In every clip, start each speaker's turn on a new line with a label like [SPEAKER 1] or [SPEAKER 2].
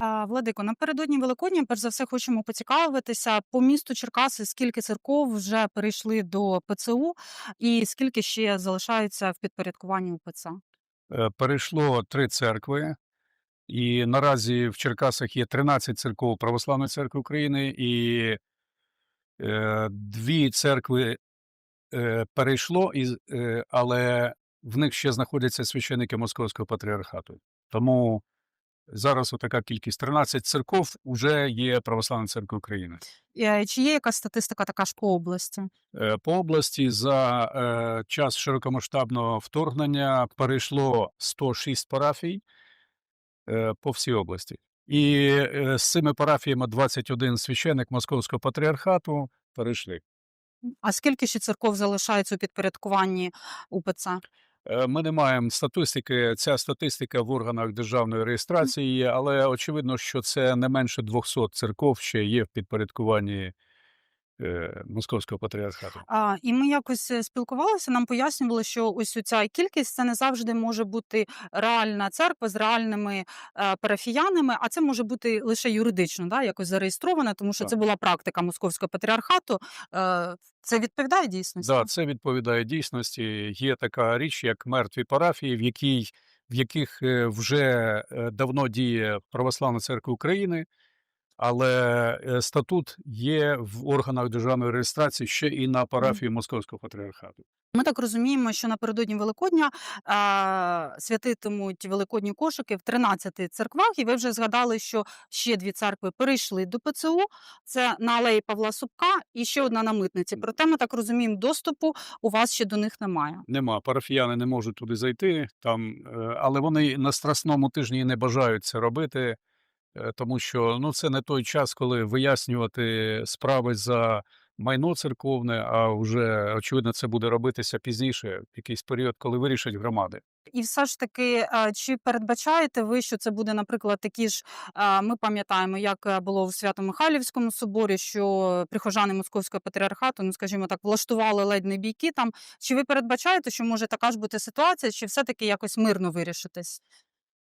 [SPEAKER 1] Владико, напередодні Великодня, перш за все, хочемо поцікавитися по місту Черкаси, скільки церков вже перейшли до ПЦУ, і скільки ще залишаються в підпорядкуванні УПЦ?
[SPEAKER 2] Е, Перейшло три церкви, і наразі в Черкасах є 13 церков Православної церкви України, і е, дві церкви е, перейшло, але в них ще знаходяться священники Московського патріархату. Тому зараз отака кількість 13 церков вже є Православна церква України.
[SPEAKER 1] Е, Чи є якась статистика така ж по області?
[SPEAKER 2] Е, По області за е, час широкомасштабного вторгнення перейшло 106 парафій е, по всій області. І з цими парафіями 21 священик Московського патріархату перейшли.
[SPEAKER 1] А скільки ще церков залишається у підпорядкуванні УПЦ?
[SPEAKER 2] Е, Ми не маємо статистики. Ця статистика в органах державної реєстрації є, але очевидно, що це не менше 200 церков ще є в підпорядкуванні е, Московського патріархату.
[SPEAKER 1] А, і ми якось е, спілкувалися, нам пояснювали, що ось ця кількість це не завжди може бути реальна церква з реальними е, парафіянами, а це може бути лише юридично, да, якось зареєстрована, тому що
[SPEAKER 2] Так.
[SPEAKER 1] це була практика московського патріархату. Е, це відповідає дійсності?
[SPEAKER 2] Да, це відповідає дійсності. Є така річ, як мертві парафії, в якій в яких е, вже давно діє Православна церква України, але е, статут є в органах державної реєстрації ще і на парафії Московського патріархату.
[SPEAKER 1] Ми так розуміємо, що напередодні Великодня а, святитимуть великодні кошики в 13 церквах, і ви вже згадали, що ще дві церкви перейшли до ПЦУ. Це на алеї Павла Супка і ще одна на митниці. Проте ми так розуміємо, доступу у вас ще до них немає.
[SPEAKER 2] Нема парафіяни не можуть туди зайти, там, е, але вони на страсному тижні не бажають це робити, тому що ну, це не той час, коли вияснювати справи за майно церковне, а вже очевидно, це буде робитися пізніше, в якийсь період, коли вирішать громади.
[SPEAKER 1] І все ж таки, чи передбачаєте ви, що це буде, наприклад, такі ж? Ми пам'ятаємо, як е, було в Свято-Михайлівському соборі, що прихожани Московського патріархату, ну скажімо так, влаштували ледь не бійки там. Чи ви передбачаєте, що може така ж бути ситуація, чи все-таки якось мирно вирішитись?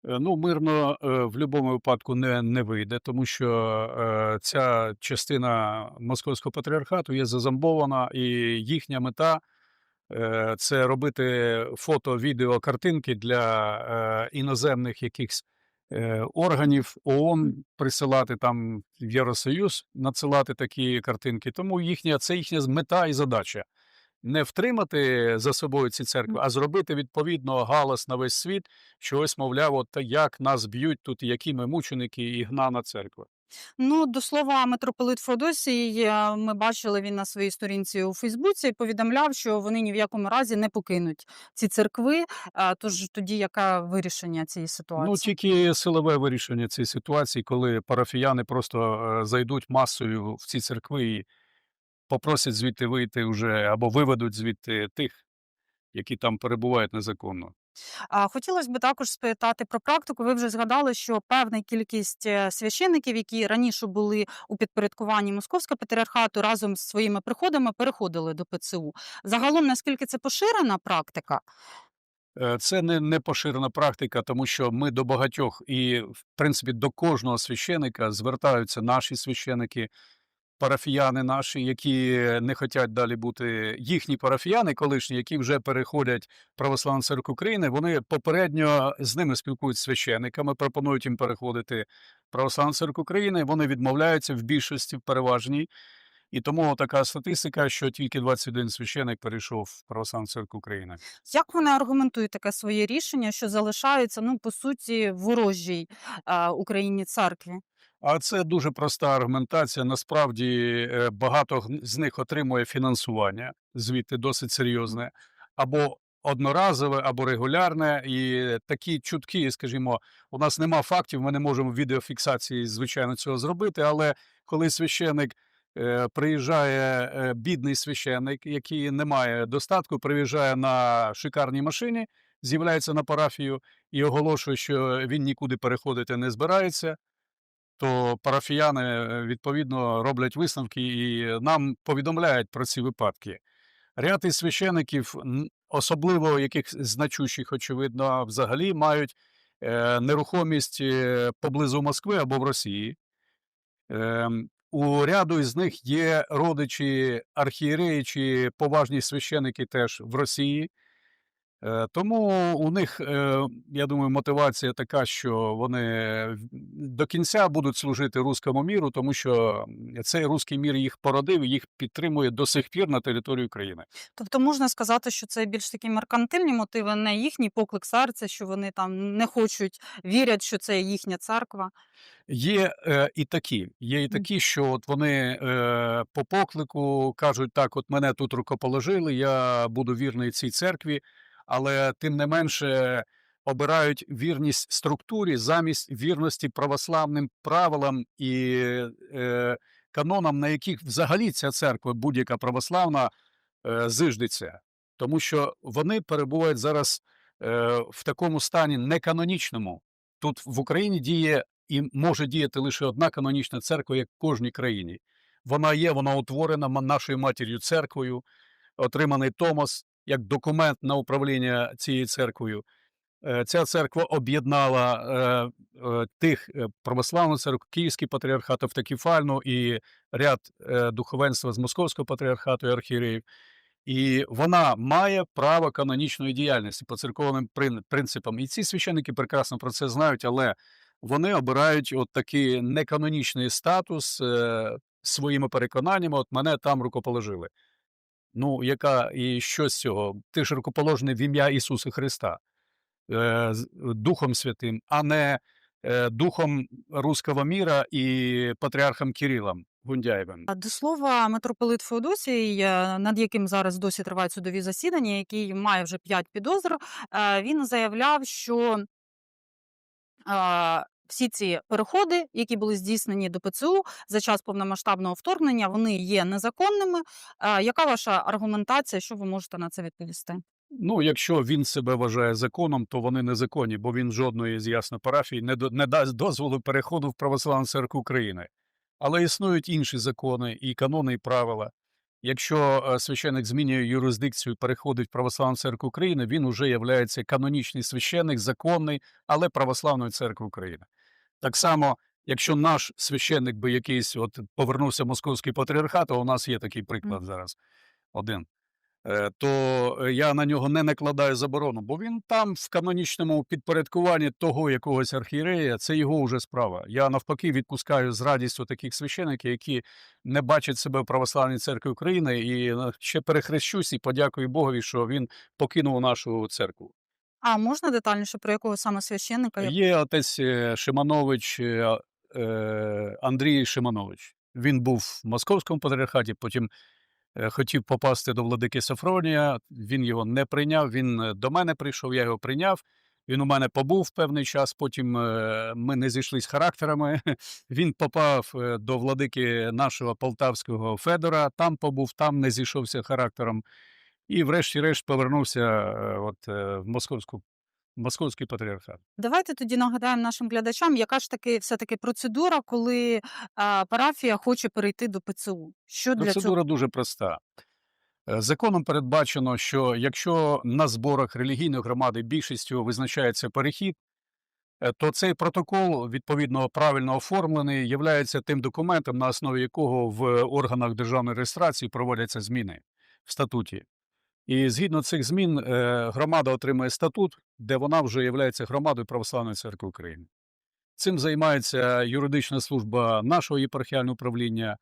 [SPEAKER 2] Е, Ну, мирно е, в будь-якому випадку не, не вийде, тому що е, ця частина московського патріархату є зазомбована, і їхня мета е, це робити фото, відео, картинки для е, іноземних якихось е, органів ООН, присилати там в Євросоюз, надсилати такі картинки. Тому їхня це їхня мета і задача. Не втримати за собою ці церкви, а зробити відповідно галас на весь світ, що ось, мовляв, от як нас б'ють тут, які ми мученики і гнана церква.
[SPEAKER 1] Ну, до слова, митрополит Феодосій, е, ми бачили він на своїй сторінці у Фейсбуці, повідомляв, що вони ні в якому разі не покинуть ці церкви. Тож тоді яке вирішення цієї ситуації?
[SPEAKER 2] Ну, тільки силове вирішення цієї ситуації, коли парафіяни просто е, зайдуть масою в ці церкви і попросять звідти вийти вже або виведуть звідти тих, які там перебувають незаконно.
[SPEAKER 1] А хотілося б також спитати про практику. Ви вже згадали, що певна кількість е, священиків, які раніше були у підпорядкуванні Московського патріархату, разом з своїми приходами переходили до ПЦУ. Загалом, наскільки це поширена практика?
[SPEAKER 2] Е, Це не, не поширена практика, тому що ми до багатьох і, в принципі, до кожного священика звертаються наші священики, парафіяни наші, які не хочуть далі бути їхні парафіяни, колишні, які вже переходять в Православну церкву України. Вони попередньо з ними спілкуються з священниками, пропонують їм переходити в Православну церкву України. Вони відмовляються в більшості, в переважній. І тому така статистика, що тільки 21 священик перейшов в Православну церкву України.
[SPEAKER 1] Як вони аргументують таке своє рішення, що залишаються, ну, по суті, ворожій е, Україні церкві?
[SPEAKER 2] А це дуже проста аргументація. Насправді е, багато з них отримує фінансування, звідти досить серйозне, або одноразове, або регулярне. І такі чутки, скажімо, у нас нема фактів, ми не можемо відеофіксації, звичайно, цього зробити. Але коли священик е, приїжджає, е, бідний священик, який не має достатку, приїжджає на шикарній машині, з'являється на парафію і оголошує, що він нікуди переходити не збирається то парафіяни е, відповідно роблять висновки і нам повідомляють про ці випадки. Ряд із священиків, особливо яких значущих, очевидно, взагалі мають е, нерухомість е, поблизу Москви або в Росії. Ем, у ряду із них є родичі архієреї чи поважні священики теж в Росії. Е, тому у них, е, я думаю, мотивація така, що вони до кінця будуть служити руському міру, тому що цей руський мір їх породив і їх підтримує до сих пір на території України.
[SPEAKER 1] Тобто можна сказати, що це більш такі меркантильні мотиви, не їхній поклик серця, що вони там не хочуть, вірять, що це їхня церква.
[SPEAKER 2] Є е, і такі, є і такі, що от вони е, по поклику кажуть, так, от мене тут рукоположили, я буду вірний цій церкві, але тим не менше обирають вірність структурі замість вірності православним правилам і е, канонам, на яких взагалі ця церква, будь-яка православна, е, зиждеться. Тому що вони перебувають зараз е, в такому стані неканонічному. Тут в Україні діє і може діяти лише одна канонічна церква, як в кожній країні. Вона є, вона утворена нашою матір'ю церквою, отриманий Томос як документ на управління цією церквою. Е, Ця церква об'єднала е, е, тих е, православну церкву, Київський патріархат, автокефальну і ряд е, духовенства з Московського патріархату і архієреїв. І вона має право канонічної діяльності по церковним принципам. І ці священники прекрасно про це знають, але вони обирають от такий неканонічний статус е, своїми переконаннями. От мене там рукоположили. Ну, яка і що з цього? Ти ж рукоположений в ім'я Ісуса Христа, е, з- Духом Святим, а не е, Духом Руського міра і патріархом Кирилом Гундяєвим.
[SPEAKER 1] До слова, митрополит Феодосій, е, над яким зараз досі тривають судові засідання, який має вже п'ять підозр, е, він заявляв, що е, всі ці переходи, які були здійснені до ПЦУ за час повномасштабного вторгнення, вони є незаконними. Яка ваша аргументація? Що ви можете на це відповісти?
[SPEAKER 2] Ну, якщо він себе вважає законом, то вони незаконні, бо він жодної з ясно парафій не, до- не дасть дозволу переходу в Православну церкву України. Але існують інші закони, і канони, і правила. Якщо е, священик змінює юрисдикцію, переходить в Православну церкву України, він уже є канонічний священик, законний, але Православної церкви України. Так само, якщо наш священник би якийсь от повернувся в Московський патріархат, а у нас є такий приклад зараз один е, то е, я на нього не накладаю заборону, бо він там в канонічному підпорядкуванні того якогось архієрея, це його вже справа. Я навпаки відпускаю з радістю таких священиків, які не бачать себе в православній церкві України, і е, ще перехрещусь і подякую Богові, що він покинув нашу церкву.
[SPEAKER 1] А можна детальніше про якого саме священника?
[SPEAKER 2] Є отець е, Шиманович е, е, Андрій Шиманович. Він був в московському патріархаті, потім е, хотів попасти до владики Сафронія. Він його не прийняв. Він е, до мене прийшов, я його прийняв. Він у мене побув певний час. Потім е, ми не зійшлись характерами. Він попав е, до владики нашого полтавського Федора. Там побув, там не зійшовся характером. І, врешті-решт, повернувся е, от, е, в московську, московський патріархат.
[SPEAKER 1] Давайте тоді нагадаємо нашим глядачам, яка ж таки все-таки процедура, коли а, парафія хоче перейти до ПЦУ. Що для цього?
[SPEAKER 2] Процедура дуже проста. Е, Законом передбачено, що якщо на зборах релігійної громади більшістю визначається перехід, то цей протокол, відповідно правильно оформлений, є тим документом, на основі якого в органах державної реєстрації проводяться зміни в статуті. І згідно цих змін е, громада отримує статут, де вона вже є громадою Православної церкви України. Цим займається юридична служба нашого єпархіального управління,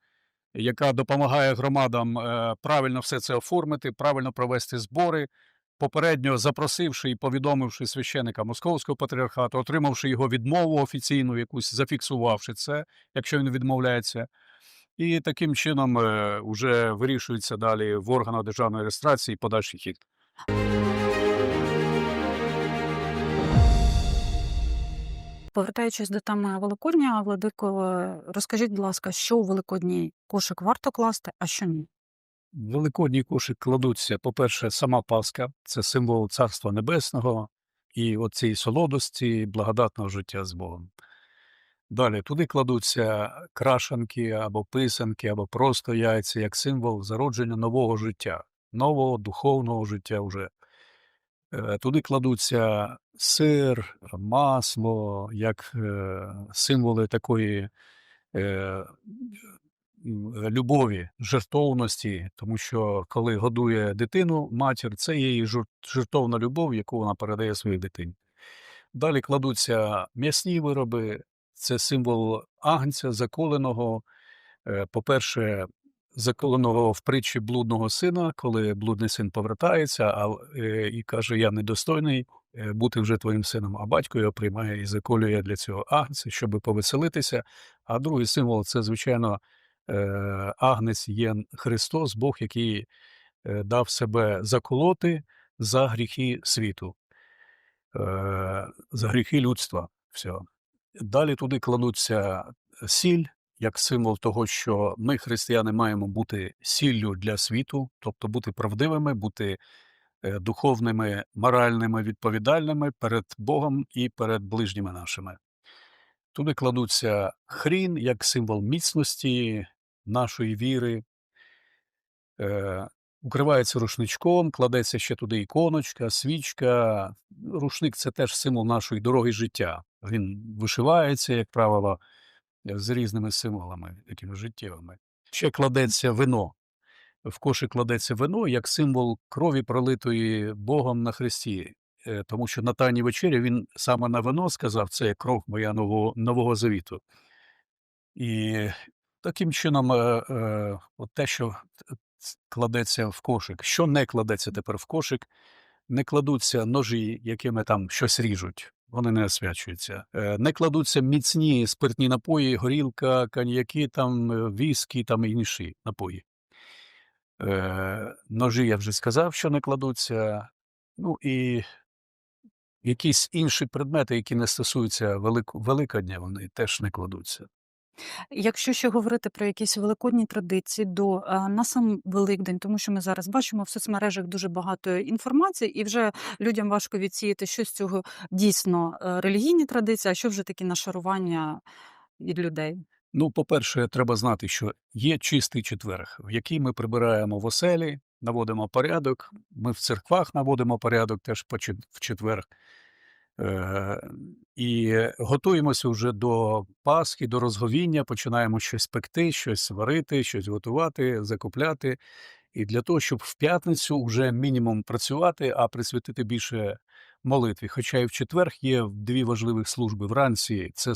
[SPEAKER 2] яка допомагає громадам е, правильно все це оформити, правильно провести збори, попередньо запросивши і повідомивши священика Московського патріархату, отримавши його відмову офіційну, якусь зафіксувавши це, якщо він відмовляється. І таким чином е, вже вирішується далі в органах державної реєстрації подальший хід.
[SPEAKER 1] Повертаючись до теми Великодня, Владико, е, розкажіть, будь ласка, що у Великодній кошик варто класти, а що ні?
[SPEAKER 2] В Великодній кошик кладуться, по-перше, сама Пасха, це символ Царства Небесного і оцієї солодості, благодатного життя з Богом. Далі туди кладуться крашанки або писанки, або просто яйця, як символ зародження нового життя, нового духовного життя вже. Е, Туди кладуться сир, масло, як е, символи такої е, любові, жертовності, тому що коли годує дитину матір, це її жертовна любов, яку вона передає своїй дитині. Далі кладуться м'ясні вироби, це символ агнця, заколеного. Е, По-перше, заколеного в притчі блудного сина, коли блудний син повертається а, е, і каже: Я недостойний е, бути вже твоїм сином, а батько його приймає і заколює для цього агнця, щоб повеселитися. А другий символ це, звичайно, агнець є Христос, Бог, який дав себе заколоти за гріхи світу, за гріхи людства. всього. Далі туди кладуться сіль, як символ того, що ми, християни, маємо бути сіллю для світу, тобто бути правдивими, бути е, духовними, моральними, відповідальними перед Богом і перед ближніми нашими. Туди кладуться хрін як символ міцності нашої віри, е, укривається рушничком, кладеться ще туди іконочка, свічка. Рушник це теж символ нашої дороги життя. Він вишивається, як правило, з різними символами, такими життєвими. Ще кладеться вино. В кошик кладеться вино як символ крові, пролитої Богом на Христі. Е, Тому що на Тайній вечері він саме на вино сказав, це кров моя нового, нового завіту. І таким чином, е, е, от те, що кладеться в кошик, що не кладеться тепер в кошик, не кладуться ножі, якими там щось ріжуть, вони не освячуються. Е, Не кладуться міцні спиртні напої, горілка, коньяки, там, е, віскі там інші напої. Е, Ножі я вже сказав, що не кладуться. Ну і якісь інші предмети, які не стосуються Великодня, вони теж не кладуться.
[SPEAKER 1] Якщо ще говорити про якісь великодні традиції до а, на сам Великдень, тому що ми зараз бачимо в соцмережах дуже багато інформації, і вже людям важко відсіяти, що з цього дійсно е, релігійні традиції, а що вже такі нашарування від людей.
[SPEAKER 2] Ну, по-перше, треба знати, що є чистий четверг, в який ми прибираємо в оселі, наводимо порядок. Ми в церквах наводимо порядок теж в четвер. І готуємося вже до Пасхи, до розговіння, починаємо щось пекти, щось варити, щось готувати, закупляти. І для того, щоб в п'ятницю вже мінімум працювати, а присвятити більше молитві. Хоча і в четвер є дві важливі служби. Вранці це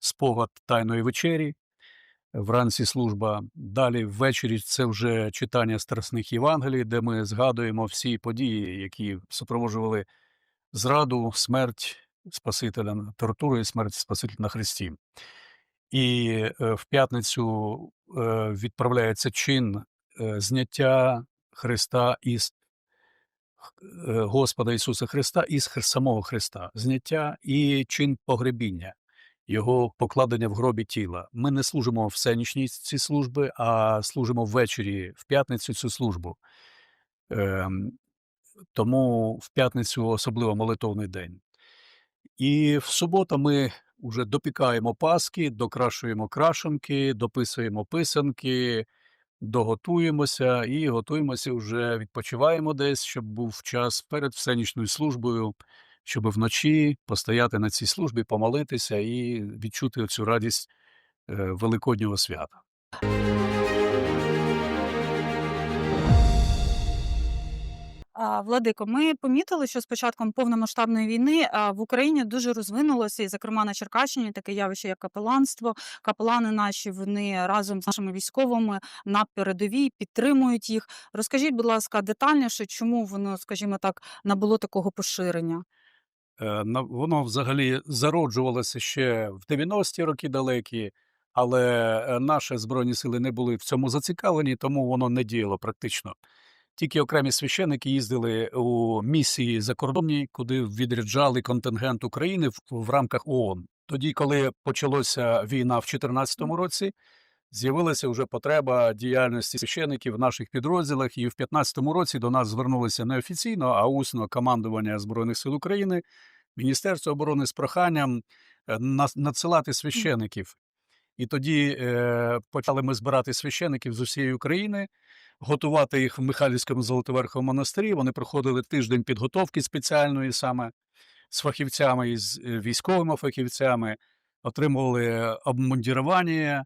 [SPEAKER 2] спогад Тайної вечері, вранці служба. Далі ввечері це вже читання страсних Євангелій, де ми згадуємо всі події, які супроводжували зраду, смерть Спасителя, тортуру і смерть Спасителя на Христі. І е, в п'ятницю е, відправляється чин е, зняття Христа із Господа Ісуса Христа із самого Христа, зняття і чин погребіння, Його покладення в гробі тіла. Ми не служимо всенічні ці служби, а служимо ввечері в п'ятницю цю службу. Ем, тому в п'ятницю особливо молитовний день. І в суботу ми вже допікаємо паски, докрашуємо крашенки, дописуємо писанки, доготуємося і готуємося вже відпочиваємо десь, щоб був час перед всенічною службою, щоб вночі постояти на цій службі, помолитися і відчути цю радість е, Великоднього свята.
[SPEAKER 1] Владико, ми помітили, що з початком повномасштабної війни в Україні дуже розвинулося, і, зокрема на Черкащині, таке явище, як капеланство. Капелани наші вони разом з нашими військовими на передовій підтримують їх. Розкажіть, будь ласка, детальніше, чому воно, скажімо так, набуло такого поширення?
[SPEAKER 2] Е, Воно взагалі зароджувалося ще в 90-ті роки далекі, але е, наші збройні сили не були в цьому зацікавлені, тому воно не діяло практично. Тільки окремі священики їздили у місії закордонні, куди відряджали контингент України в, в рамках ООН. Тоді, коли почалася війна в 2014 році, з'явилася вже потреба діяльності священиків в наших підрозділах, і в 2015 році до нас звернулися не офіційно, а усно командування Збройних сил України, Міністерство оборони з проханням е, надсилати священиків. І тоді е, почали ми збирати священиків з усієї України. Готувати їх в Михайлівському Золотоверховому монастирі. Вони проходили тиждень підготовки спеціальної саме з фахівцями і з е, військовими фахівцями, отримували обмундірування,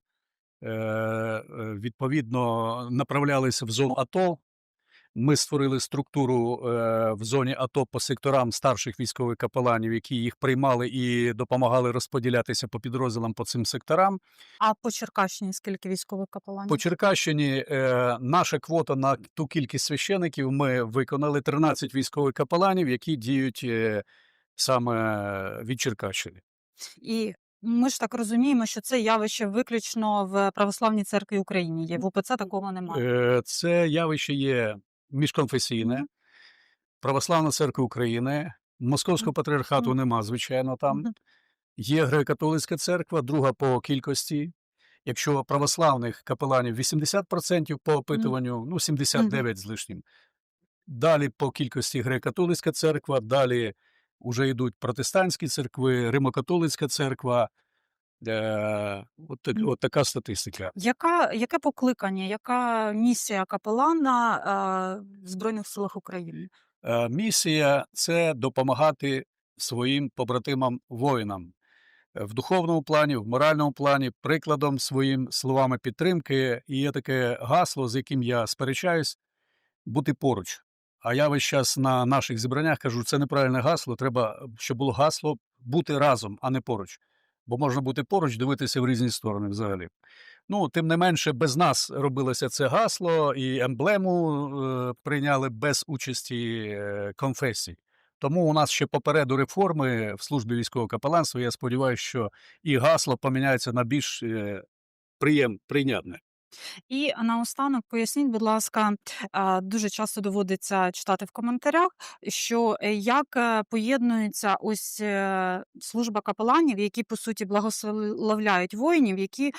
[SPEAKER 2] е, е, відповідно, направлялися в зону АТО. Ми створили структуру е, в зоні АТО по секторам старших військових капеланів, які їх приймали і допомагали розподілятися по підрозділам по цим секторам.
[SPEAKER 1] А по Черкащині скільки військових капеланів?
[SPEAKER 2] По Черкащині е, наша квота на ту кількість священиків ми виконали 13 військових капеланів, які діють е, саме від Черкащини.
[SPEAKER 1] І ми ж так розуміємо, що це явище виключно в Православній церкві України є. В УПЦ такого немає.
[SPEAKER 2] Це явище є міжконфесійне, Православна церква України, Московського патріархату нема, звичайно, там. Є греко-католицька церква, друга по кількості. Якщо православних капеланів 80% по опитуванню, ну 79 з лишнім. Далі по кількості греко-католицька церква, далі вже йдуть протестантські церкви, Римо-католицька церква. Е, от, так, от така статистика.
[SPEAKER 1] Яка, яке покликання, яка місія капелана е, в Збройних силах України?
[SPEAKER 2] Е, Місія це допомагати своїм побратимам воїнам Е, в духовному плані, в моральному плані, прикладом своїм словами підтримки. І є таке гасло, з яким я сперечаюсь, бути поруч. А я весь час на наших зібраннях кажу, це неправильне гасло. Треба, щоб було гасло бути разом, а не поруч. Бо можна бути поруч, дивитися в різні сторони взагалі. Ну, тим не менше, без нас робилося це гасло, і емблему е, прийняли без участі е, конфесій. Тому у нас ще попереду реформи в службі військового капеланства. Я сподіваюся, що і гасло поміняється на більш е, прийнятне.
[SPEAKER 1] І наостанок поясніть, будь ласка, а, дуже часто доводиться читати в коментарях, що е, як е, поєднується ось е, служба капеланів, які по суті благословляють воїнів, які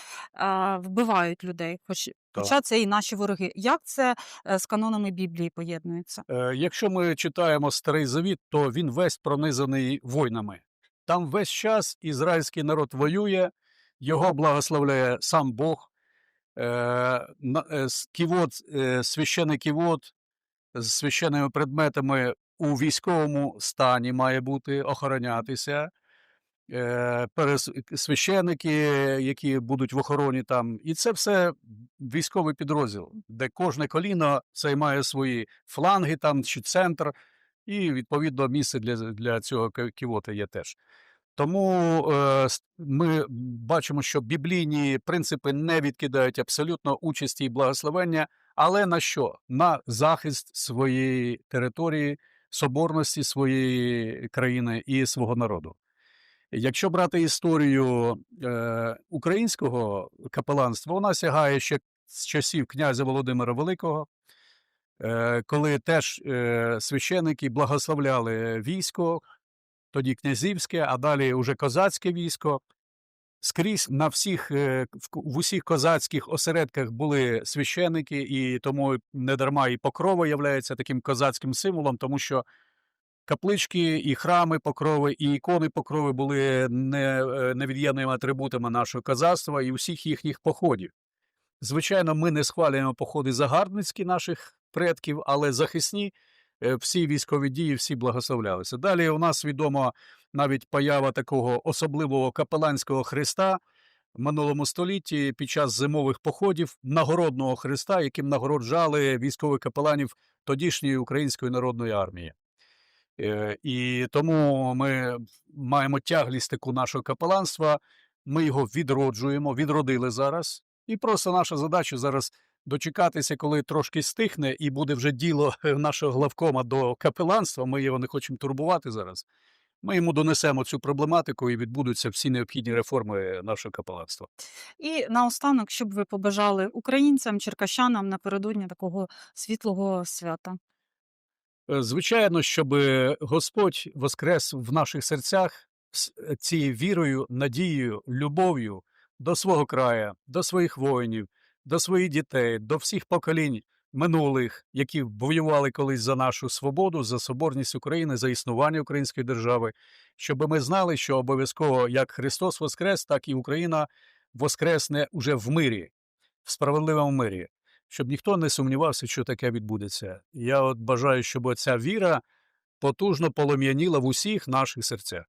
[SPEAKER 1] вбивають людей, хоч, хоча це і наші вороги. Як це е, з канонами Біблії поєднується?
[SPEAKER 2] Е, Якщо ми читаємо Старий Завіт, то він весь пронизаний войнами. Там весь час ізраїльський народ воює, його благословляє сам Бог. Е, е, Ківот, е, священий ківот з священними предметами у військовому стані має бути охоронятися. Священики, які будуть в охороні там, і це все військовий підрозділ, де кожне коліно займає свої фланги там чи центр, і відповідно місце для, для цього ківота є теж. Тому е, ми бачимо, що біблійні принципи не відкидають абсолютно участі і благословення, але на що? На захист своєї території, соборності своєї країни і свого народу. Якщо брати історію е, українського капеланства, вона сягає ще з часів князя Володимира Великого, е, коли теж е, священики благословляли військо, тоді князівське, а далі уже козацьке військо. Скрізь на всіх, е, в, усіх козацьких осередках були священики, і тому недарма і покрова являється таким козацьким символом, тому що каплички, і храми покрови, і ікони покрови були е, невід'ємними атрибутами нашого козацтва і усіх їхніх походів. Звичайно, ми не схвалюємо походи загарбницькі наших предків, але захисні всі військові дії всі благословлялися. Далі у нас відома навіть поява такого особливого капеланського хреста в минулому столітті під час зимових походів нагородного хреста, яким нагороджали військових капеланів тодішньої української народної армії. Е, І тому ми маємо тяглість таку нашого капеланства. Ми його відроджуємо, відродили зараз. І просто наша задача зараз дочекатися, коли трошки стихне, і буде вже діло нашого главкома до капеланства. Ми його не хочемо турбувати зараз. Ми йому донесемо цю проблематику і відбудуться всі необхідні реформи нашого капеланства.
[SPEAKER 1] І наостанок, щоб ви побажали українцям, черкащанам напередодні такого світлого свята.
[SPEAKER 2] Е, Звичайно, щоб Господь воскрес в наших серцях е, цією вірою, надією, любов'ю до свого краю, до своїх воїнів, до своїх дітей, до всіх поколінь минулих, які воювали колись за нашу свободу, за соборність України, за існування української держави, щоб ми знали, що обов'язково як Христос воскрес, так і Україна воскресне уже в мирі, в справедливому мирі. щоб ніхто не сумнівався, що таке відбудеться. Я от бажаю, щоб ця віра потужно полум'яніла в усіх наших серцях.